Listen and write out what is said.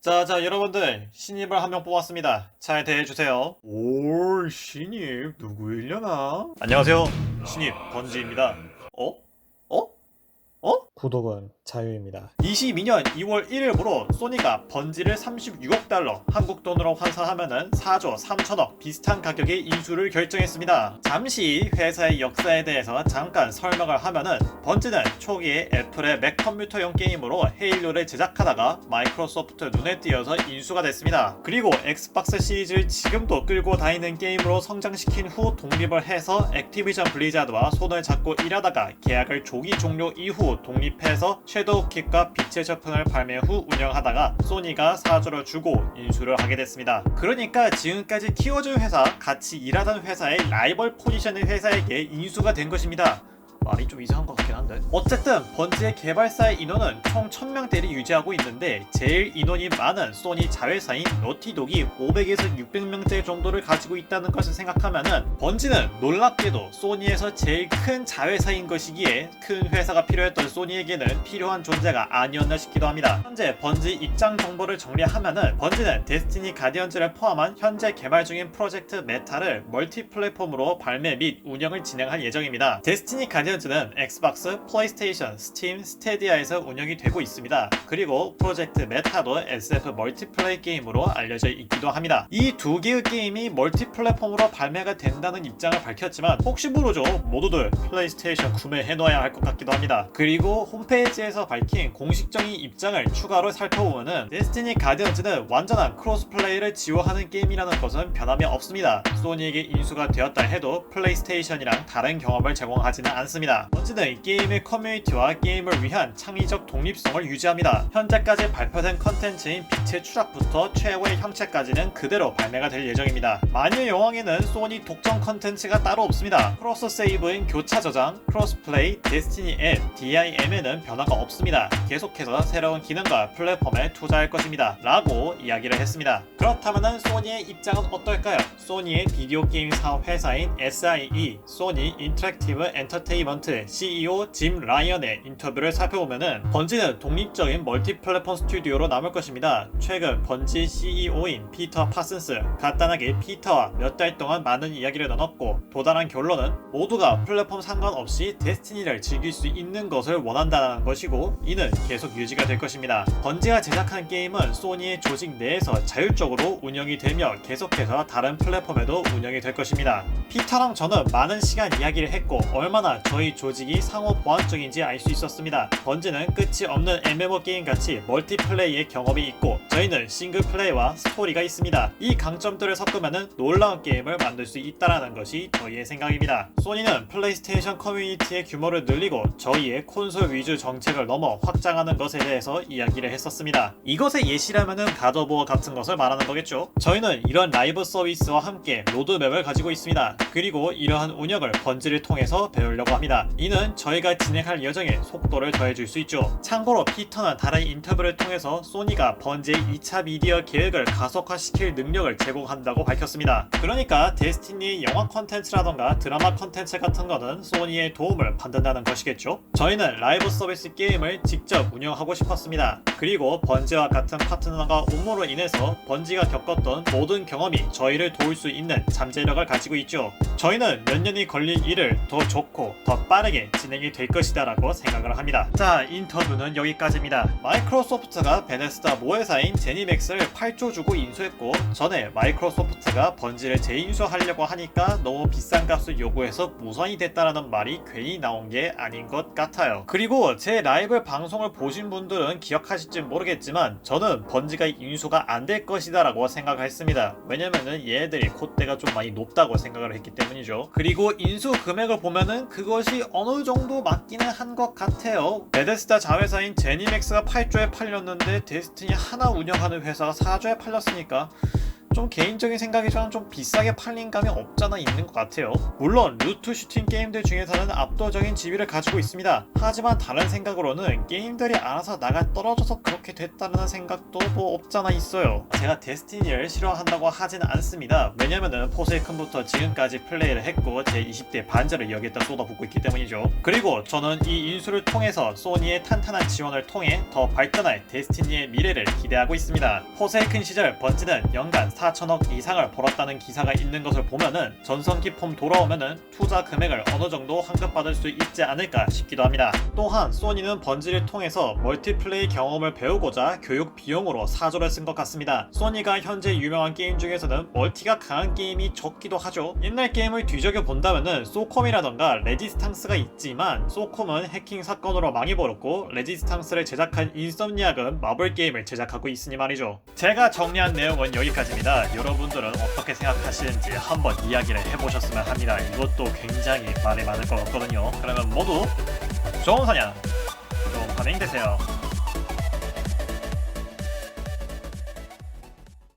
자, 자, 여러분들, 신입을 한 명 뽑았습니다. 잘 대해주세요. 올, 신입, 누구일려나? 안녕하세요. 신입, 번지입니다. 구독은 자유입니다. 22년 2월 1일부로 소니가 번지를 36억 달러, 한국 돈으로 환산하면은 4조 3천억 비슷한 가격의 인수를 결정했습니다. 잠시 회사의 역사에 대해서 잠깐 설명을 하면은 번지는 초기에 애플의 맥 컴퓨터용 게임으로 헤일로를 제작하다가 마이크로소프트 눈에 띄어서 인수가 됐습니다. 그리고 엑스박스 시리즈를 지금도 끌고 다니는 게임으로 성장시킨 후 독립을 해서 액티비전 블리자드와 손을 잡고 일하다가 계약을 조기 종료 이후 독립 해서 섀도우 킥과 빛의 저편을 발매 후 운영하다가 소니가 사주를 주고 인수를 하게 됐습니다. 그러니까 지금까지 키워준 회사, 같이 일하던 회사의 라이벌 포지션의 회사에게 인수가 된 것입니다. 말이 좀 이상한 것 같긴 한데. 어쨌든 번지의 개발사의 인원은 총 1000명대를 유지하고 있는데 제일 인원이 많은 소니 자회사인 노티독이 500에서 600명대 정도를 가지고 있다는 것을 생각하면은 번지는 놀랍게도 소니에서 제일 큰 자회사인 것이기에 큰 회사가 필요했던 소니에게는 필요한 존재가 아니었나 싶기도 합니다. 현재 번지 입장 정보를 정리하면은 번지는 데스티니 가디언즈를 포함한 현재 개발 중인 프로젝트 메타를 멀티 플랫폼으로 발매 및 운영을 진행할 예정입니다. 데스티니 가디언 즈는 엑스박스, 플레이스테이션, 스팀, 스테디아에서 운영이 되고 있습니다. 그리고 프로젝트 메타도 SF 멀티플레이 게임으로 알려져 있기도 합니다. 이 두 개의 게임이 멀티 플랫폼으로 발매가 된다는 입장을 밝혔지만 혹시 모르죠 모두들 플레이스테이션 구매해놔야 할 것 같기도 합니다. 그리고 홈페이지에서 밝힌 공식적인 입장을 추가로 살펴보면은 데스티니 가디언즈는 완전한 크로스플레이를 지원하는 게임이라는 것은 변함이 없습니다. 소니에게 인수가 되었다 해도 플레이스테이션이랑 다른 경험을 제공하지는 않습니다. 번지는 이 게임의 커뮤니티와 게임을 위한 창의적 독립성을 유지합니다. 현재까지 발표된 컨텐츠인 빛의 추락부터 최고의 형체까지는 그대로 발매가 될 예정입니다. 마녀 여왕에는 소니 독점 컨텐츠가 따로 없습니다. 크로스 세이브인 교차 저장, 크로스플레이, 데스티니 앱, DIM에는 변화가 없습니다. 계속해서 새로운 기능과 플랫폼에 투자할 것입니다. 라고 이야기를 했습니다. 그렇다면 소니의 입장은 어떨까요? 소니의 비디오 게임 사업 회사인 SIE, 소니 인터랙티브 엔터테인먼트 CEO 짐 라이언의 인터뷰를 살펴보면은 번지는 독립적인 멀티 플랫폼 스튜디오로 남을 것입니다. 최근 번지 CEO인 피터 파슨스 간단하게 피터와 몇 달 동안 많은 이야기를 나눴고 도달한 결론은 모두가 플랫폼 상관없이 데스티니를 즐길 수 있는 것을 원한다는 것이고 이는 계속 유지가 될 것입니다. 번지가 제작한 게임은 소니의 조직 내에서 자율적으로 운영이 되며 계속해서 다른 플랫폼에도 운영이 될 것입니다. 피터랑 저는 많은 시간 이야기를 했고 얼마나 저희 조직이 상호 보완적인지 알 수 있었습니다. 번지는 끝이 없는 MMO 게임 같이 멀티플레이의 경험이 있고 저희는 싱글 플레이와 스토리가 있습니다. 이 강점들을 섞으면 놀라운 게임을 만들 수 있다라는 것이 저희의 생각입니다. 소니는 플레이스테이션 커뮤니티의 규모를 늘리고 저희의 콘솔 위주 정책을 넘어 확장하는 것에 대해서 이야기를 했었습니다. 이것의 예시라면은 가더보어 같은 것을 말하는 거겠죠. 저희는 이런 라이브 서비스와 함께 로드맵을 가지고 있습니다. 그리고 이러한 운영을 번지를 통해서 배우려고 합니다. 이는 저희가 진행할 여정에 속도를 더해줄 수 있죠. 참고로 피터는 다른 인터뷰를 통해서 소니가 번지의 2차 미디어 계획을 가속화시킬 능력을 제공한다고 밝혔습니다. 그러니까 데스티니 영화 컨텐츠라던가 드라마 컨텐츠 같은 거는 소니의 도움을 받는다는 것이겠죠. 저희는 라이브 서비스 게임을 직접 운영하고 싶었습니다. 그리고 번지와 같은 파트너가 옴으로 인해서 번지가 겪었던 모든 경험이 저희를 도울 수 있는 잠재력을 가지고 있죠. 저희는 몇 년이 걸릴 일을 더 좋고 더 빠르게 진행이 될 것이다 라고 생각을 합니다. 자, 인터뷰는 여기까지입니다. 마이크로소프트가 베네스다 모회사인 제니맥스를 8조 주고 인수했고 전에 마이크로소프트가 번지를 재인수하려고 하니까 너무 비싼 값을 요구해서 무선이 됐다라는 말이 괜히 나온 게 아닌 것 같아요. 그리고 제 라이브 방송을 보신 분들은 기억하실지 모르겠지만 저는 번지가 인수가 안 될 것이다 라고 생각했습니다. 왜냐면은 얘네들이 콧대가 좀 많이 높다고 생각을 했기 때문이죠. 그리고 인수 금액을 보면은 그것이 어느 정도 맞기는 한 것 같아요. 베데스다 자회사인 제니맥스가 8조에 팔렸는데 데스티니 하나 운영하는 회사가 4조에 팔렸으니까 좀 개인적인 생각이 저는 좀 비싸게 팔린 감이 없잖아 있는 것 같아요. 물론 루트 슈팅 게임들 중에서는 압도적인 지위를 가지고 있습니다. 하지만 다른 생각으로는 게임들이 알아서 나가 떨어져서 그렇게 됐다는 생각도 뭐 없잖아 있어요. 제가 데스티니를 싫어한다고 하진 않습니다. 왜냐면은 포세이큰부터 지금까지 플레이를 했고 제 20대 반절을 여기에다 쏟아붓고 있기 때문이죠. 그리고 저는 이 인수를 통해서 소니의 탄탄한 지원을 통해 더 발전할 데스티니의 미래를 기대하고 있습니다. 포세이큰 시절 번지는 연간 4 천억 이상을 벌었다는 기사가 있는 것을 보면은 전성기 폼 돌아오면은 투자 금액을 어느 정도 환급받을 수 있지 않을까 싶기도 합니다. 또한 소니는 번지를 통해서 멀티플레이 경험을 배우고자 교육 비용으로 4조를 쓴 것 같습니다. 소니가 현재 유명한 게임 중에서는 멀티가 강한 게임이 적기도 하죠. 옛날 게임을 뒤적여 본다면은 소콤이라던가 레지스탕스가 있지만 소콤은 해킹 사건으로 망해 버렸고 레지스탕스를 제작한 인썸니악은 마블 게임을 제작하고 있으니 말이죠. 제가 정리한 내용은 여기까지입니다. 여러분들은 어떻게 생각하시는지 한번 이야기를 해보셨으면 합니다. 이것도 굉장히 말이 많을 것 같거든요. 그러면 모두 좋은 사냥, 좋은 파밍 되세요.